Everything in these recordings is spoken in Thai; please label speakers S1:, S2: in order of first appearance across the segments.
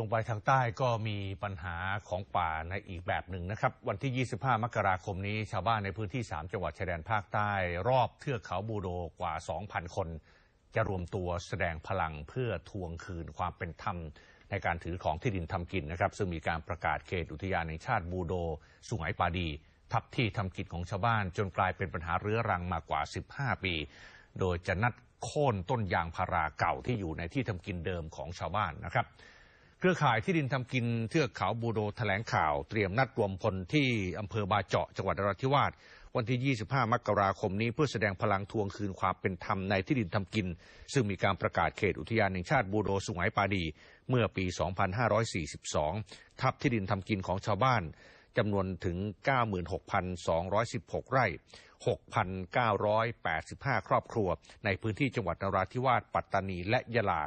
S1: ลงไปทางใต้ก็มีปัญหาของป่าในอีกแบบหนึ่งนะครับ วันที่ 25 มกราคมนี้ ชาวบ้านในพื้นที่ 3 จังหวัดชายแดนภาคใต้ รอบเทือกเขาบูโดกว่า 2,000 คน จะรวมตัวแสดงพลังเพื่อทวงคืนความเป็นธรรม ในการถือของที่ดินทำกินนะครับ ซึ่งมีการประกาศเขตอุทยานแห่งชาติบูโด สุไหปาดี ทับที่ทำกิจของชาวบ้าน จนกลายเป็นปัญหาเรื้อรังมากว่า 15 ปี โดยจะนัดโค่นต้นยางพาราเก่าที่อยู่ในที่ทำกินเดิมของชาวบ้านนะครับ เครือข่ายที่ดินทำกินเทือกเขาบูโดแถลงข่าว เตรียมนัดรวมพลที่อำเภอบาเจาะจังหวัดนราธิวาสวันที่ 25 มกราคมนี้เพื่อแสดงพลังทวงคืนความเป็นธรรมในที่ดินทำกิน ซึ่งมีการประกาศเขตอุทยานแห่งชาติบูโดสุไหงปาดี เมื่อปี 2542 ทับที่ดินทำกินของชาวบ้านจำนวนถึง 96,216 ไร่ 6,985 ครอบครัว ในพื้นที่จังหวัดนราธิวาส ปัตตานี และยะลา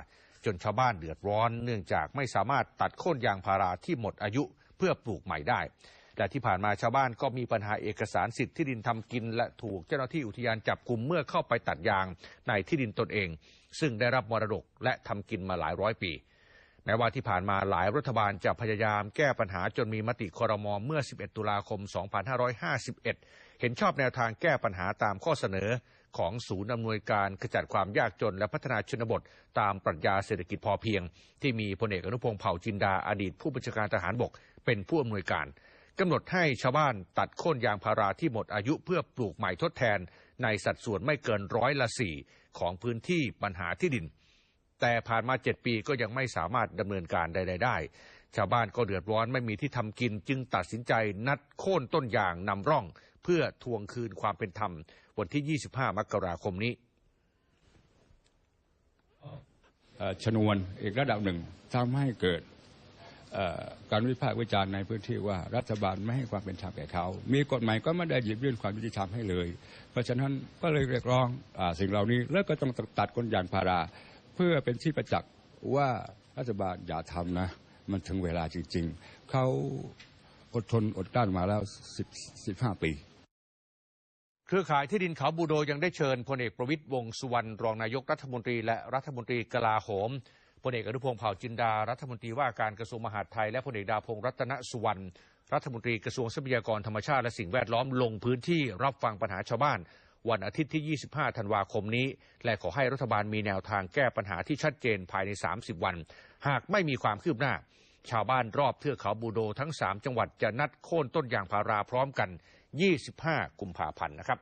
S1: จนชาวบ้านเดือดร้อน เนื่องจากไม่สามารถตัดโค่นยางพาราที่หมดอายุเพื่อปลูกใหม่ได้และที่ผ่านมาชาวบ้านก็มีปัญหาเอกสารสิทธิ์ที่ดินทำกิน และถูกเจ้าหน้าที่อุทยานจับกลุ่มเมื่อเข้าไปตัดยางในที่ดินตนเอง ซึ่งได้รับมรดกและทำกินมาหลายร้อยปี แม้ว่าที่ผ่านมาหลายรัฐบาลจะพยายามแก้ปัญหาจนมีมติคอรมอเมื่อ 11 ตุลาคม 2551 เห็นชอบแนวทางแก้ปัญหาตามข้อเสนอ ของศูนย์อำนวยการขจัดความยากจนและพัฒนาชนบท ตามปรัชญาเศรษฐกิจพอเพียง ที่มีพลเอกอนุพงศ์เผ่าจินดาอดีตผู้บัญชาการทหารบก เป็นผู้อำนวยการกำหนดให้ชาวบ้านตัดโค่นยางพาราที่หมดอายุเพื่อปลูกใหม่ทดแทน ในสัดส่วนไม่เกินร้อยละสี่ของพื้นที่ปัญหาที่ดิน แต่ผ่านมาเจ็ดปีก็ยังไม่สามารถดำเนินการใดๆได้ ชาวบ้านก็เดือดร้อนไม่มีที่ทำกินจึงตัดสินใจนัดโค่นต้นยางนำร่อง เพื่อทวงคืนความเป็นธรรม วันที่ 25 มกราคมนี้
S2: ชนวนอีกระดับหนึ่งทำให้เกิดการวิพากษ์วิจารณ์ในพื้นที่ว่ารัฐบาลไม่ให้ความเป็นธรรมแก่เขา มีกฎหมายก็ไม่ได้หยิบยื่นความยุติธรรมให้เลย เพราะฉะนั้นก็เลยเรียกร้องอสิ่งเหล่านี้แล้วก็ต้องตัดคนอย่างพารา เพื่อเป็นที่ประจักษ์ว่ารัฐบาลอย่าทำนะ มันถึงเวลาจริง ๆ เขาอดทนอดกลั้นมาแล้ว 15 ปี
S1: รือข่ายที่ดินเขาบูโดยังได้เชิญพลเอกประวิตยวงสุวรรณรองนายกรัฐมนตรี และรัฐมนตรีกลาโหมพลเอกอนุพงศ์เผ่าจินดา รัฐมนตรีว่าการกระทรวงมหาดไทย และพลเอกดาพงศ์รัตนสุวรรณรัฐมนตรีกระทรวงทรัพยากรธรรมชาติและสิ่งแวดล้อมลงพื้นที่รับฟังปัญหาชาวบ้าน วันอาทิตย์ที่ 25 ธันวาคมนี้ และขอให้รัฐบาลมีแนวทางแก้ปัญหาที่ชัดเจนภายใน 30 วัน หากไม่มีความคืบหน้า ชาวบ้านรอบเทือกเขาบูโดทั้ง 3 จังหวัดจะนัดโค่นต้นยางพาราพร้อมกัน 25 กุมภาพันธ์นะครับ